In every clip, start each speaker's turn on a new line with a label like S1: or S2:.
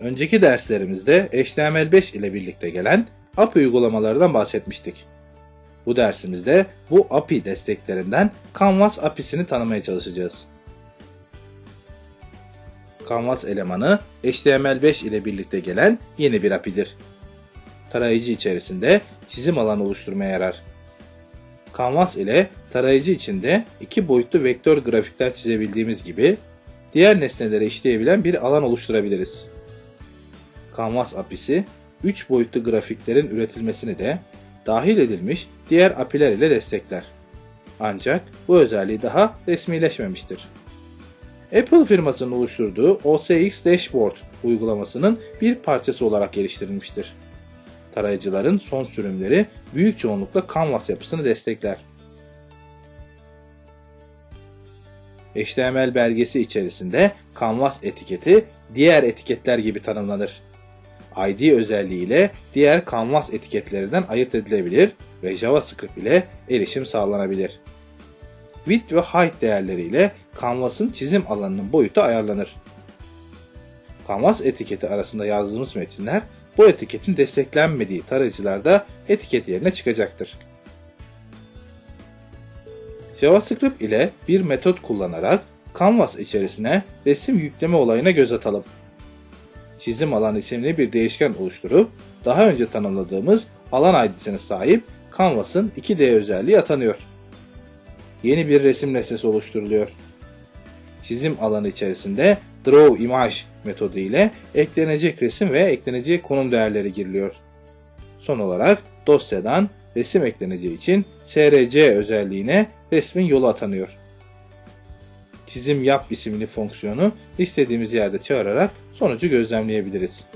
S1: Önceki derslerimizde HTML5 ile birlikte gelen API uygulamalarından bahsetmiştik. Bu dersimizde bu API desteklerinden Canvas API'sini tanımaya çalışacağız. Canvas elemanı HTML5 ile birlikte gelen yeni bir API'dir. Tarayıcı içerisinde çizim alanı oluşturmaya yarar. Canvas ile tarayıcı içinde iki boyutlu vektör grafikler çizebildiğimiz gibi diğer nesneleri işleyebilen bir alan oluşturabiliriz. Canvas API'si 3 boyutlu grafiklerin üretilmesini de dahil edilmiş diğer API'ler ile destekler. Ancak bu özelliği daha resmileşmemiştir. Apple firmasının oluşturduğu OCX Dashboard uygulamasının bir parçası olarak geliştirilmiştir. Tarayıcıların son sürümleri büyük çoğunlukla Canvas yapısını destekler. HTML belgesi içerisinde Canvas etiketi diğer etiketler gibi tanımlanır. ID özelliğiyle diğer Canvas etiketlerinden ayırt edilebilir ve JavaScript ile erişim sağlanabilir. Width ve height değerleriyle Canvas'ın çizim alanının boyutu ayarlanır. Canvas etiketi arasında yazdığımız metinler bu etiketin desteklenmediği tarayıcılarda etiket yerine çıkacaktır. JavaScript ile bir metot kullanarak Canvas içerisine resim yükleme olayına göz atalım. Çizim alan isimli bir değişken oluşturup daha önce tanımladığımız alan ID'sine sahip Canvas'ın 2D özelliği atanıyor. Yeni bir resim nesnesi oluşturuluyor. Çizim alanı içerisinde Draw Image metodu ile eklenecek resim ve eklenecek konum değerleri giriliyor. Son olarak dosyadan resim ekleneceği için src özelliğine resmin yolu atanıyor. Çizim yap isimli fonksiyonu istediğimiz yerde çağırarak sonucu gözlemleyebiliriz.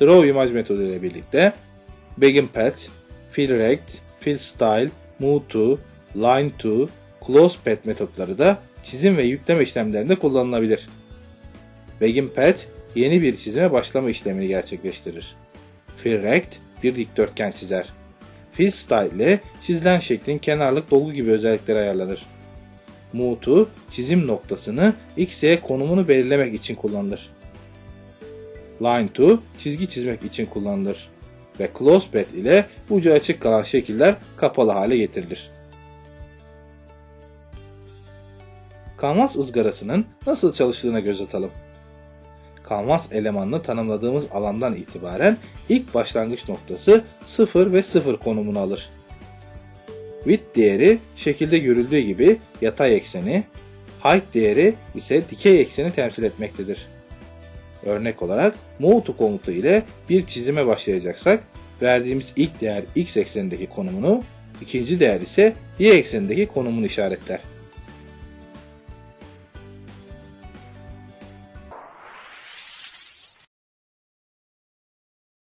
S1: Draw Image metodu ile birlikte Begin Path, Fill Rect, Fill Style, Move to, Line to, Close Path metotları da çizim ve yükleme işlemlerinde kullanılabilir. Begin Path yeni bir çizime başlama işlemini gerçekleştirir. Fill Rect bir dikdörtgen çizer. Fill Style ile çizilen şeklin kenarlık dolgu gibi özellikleri ayarlanır. To çizim noktasını x, y konumunu belirlemek için kullanılır. Line to çizgi çizmek için kullanılır ve close path ile ucu açık kalan şekiller kapalı hale getirilir. Canvas ızgarasının nasıl çalıştığına göz atalım. Canvas elemanını tanımladığımız alandan itibaren ilk başlangıç noktası 0 ve 0 konumunu alır. Width değeri şekilde görüldüğü gibi yatay ekseni, height değeri ise dikey ekseni temsil etmektedir. Örnek olarak move to komutu ile bir çizime başlayacaksak verdiğimiz ilk değer x eksenindeki konumunu, ikinci değer ise y eksenindeki konumunu işaretler.